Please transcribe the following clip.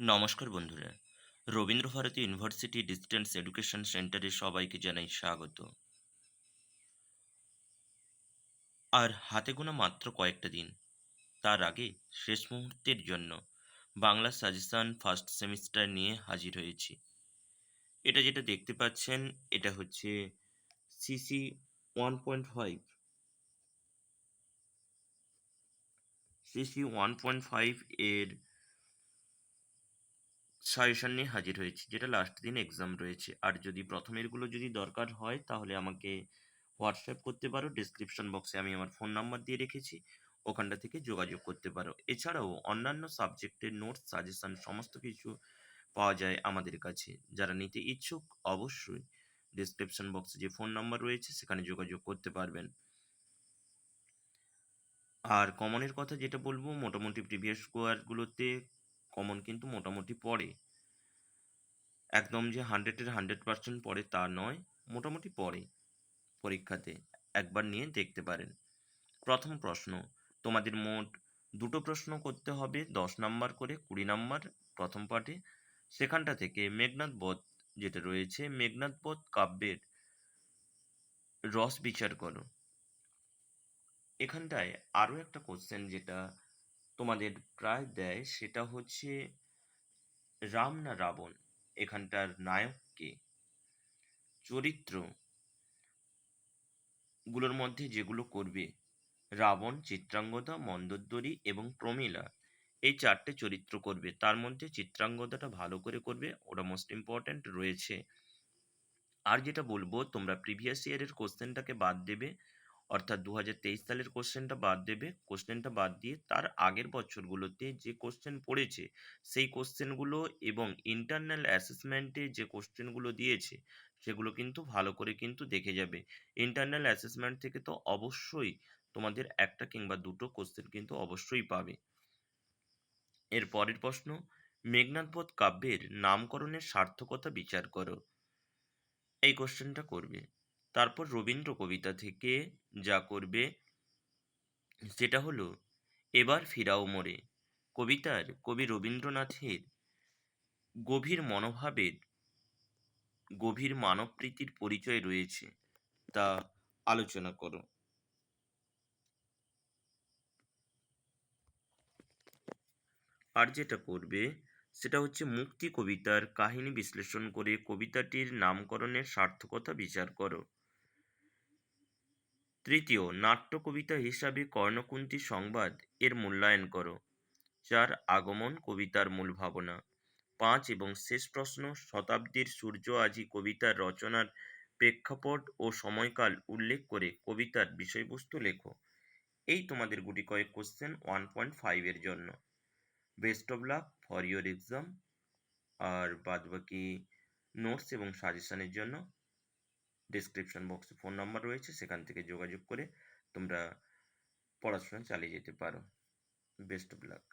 নমস্কার বন্ধুরা। Rabindra Bharati university distance education সেন্টারে সবাইকে জানাই স্বাগত। আর হাতে গোনা মাত্র কয়েকটা দিন, তার আগে শেষ মুহূর্তের জন্য বাংলা সাজেশন ফার্স্ট সেমিস্টার নিয়ে হাজির হয়েছি। এটা যেটা দেখতে পাচ্ছেন, এটা হচ্ছে CC one point five. CC one point five এর সাজেশন নিয়ে হাজির হয়েছি, যেটা লাস্ট দিন এক্সাম রয়েছে। আর যদি প্রথমেরগুলো যদি দরকার হয়, তাহলে আমাকে হোয়াটসঅ্যাপ করতে পারো ডিসক্রিপশন বক্সে আমি আমার ফোন নাম্বার দিয়ে রেখেছি, ওখানটা থেকে যোগাযোগ করতে পারো। এছাড়াও অন্যান্য সাবজেক্টের নোটস সাজেশন সমস্ত কিছু পাওয়া যায় আমাদের কাছে। যারা নিতে ইচ্ছুক, অবশ্যই ডিসক্রিপশন বক্সে যে ফোন নাম্বার রয়েছে, সেখানে যোগাযোগ করতে পারবেন। আর কমনের কথা যেটা বলব, মোটামুটি প্রিভিয়াস স্কোয়ারগুলোতে কমন কিন্তু মোটামুটি পড়ে। একদম যে হান্ড্রেডের হান্ড্রেড পার্সেন্ট পড়ে তা নয়, মোটামুটি পড়ে পরীক্ষাতে। একবার নিয়ে দেখতে পারেন। প্রথম প্রশ্ন, তোমাদের মোট দুটো প্রশ্ন করতে হবে, দশ নাম্বার করে কুড়ি নাম্বার প্রথম পাঠে। সেখানটা থেকে মেঘনাথ বধ যেটা রয়েছে মেঘনাথ বধ কাব্যের রস বিচার করো। এখানটায় আরও একটা কোশ্চেন যেটা তোমাদের প্রায় দেয় সেটা হচ্ছে রাম না রাবণ? এখানটার নায়ক কে? চরিত্রগুলোর মধ্যে যেগুলো করবে, রাবণ, চিত্রাঙ্গদা মন্দোদরী এবং প্রমীলা, এই চারটে চরিত্র করবে। তার মধ্যে চিত্রাঙ্গদাটা ভালো করে করবে, ওটা মোস্ট ইম্পর্ট্যান্ট রয়েছে। আর যেটা বলব, তোমরা প্রিভিয়াস ইয়ারের কোশ্চেনটাকে বাদ দেবে অর্থাৎ দু হাজার তেইশ সালের কোশ্চেনটা বাদ দেবে। কোশ্চেনটা বাদ দিয়ে তার আগের বছরগুলোতে যে কোশ্চেন পড়েছে, সেই কোশ্চেনগুলো এবং ইন্টারনাল অ্যাসেসমেন্টে যে কোশ্চেনগুলো দিয়েছে, সেগুলো কিন্তু ভালো করে কিন্তু দেখে যাবে। ইন্টারনাল অ্যাসেসমেন্ট থেকে তো অবশ্যই তোমাদের একটা কিংবা দুটো কোশ্চেন কিন্তু অবশ্যই পাবে। এর পরের প্রশ্ন মেঘনাথবোধ কাব্যের নামকরণের সার্থকতা বিচার করো। এই কোশ্চেনটা করবে। তারপর রবীন্দ্র কবিতা থেকে যা করবে, সেটা হলো, এবার ফিরাও মোরে। কবিতার কবি রবীন্দ্রনাথের গভীর মনোভাবের গভীর মানবপ্রীতির পরিচয় রয়েছে, তা আলোচনা করো। আর যেটা করবে, সেটা হচ্ছে মুক্তি কবিতার কাহিনী বিশ্লেষণ করে কবিতাটির নামকরণের সার্থকতা বিচার করো। তৃতীয় নাট্য কবিতা হিসাবে কর্ণকুন্তী সংবাদ এর মূল্যায়ন করো চার আগমন কবিতার মূল ভাবনা। পাঁচ এবং শেষ প্রশ্ন, শতাব্দীর সূর্য আজি কবিতার রচনার প্রেক্ষাপট ও সময়কাল উল্লেখ করে কবিতার বিষয়বস্তু লেখো। এই তোমাদের গুটি কয়েক কোশ্চেন ওয়ান পয়েন্ট ফাইভের জন্য। Best of luck for your exam আর বাদবাকি নোটস এবং সাজেশনের জন্য। ডিসক্রিপশন বক্সে ফোন নাম্বার রয়েছে, সেখান থেকে যোগাযোগ করে তোমরা পড়াশোনা চালিয়ে যেতে পারো। Best of lakh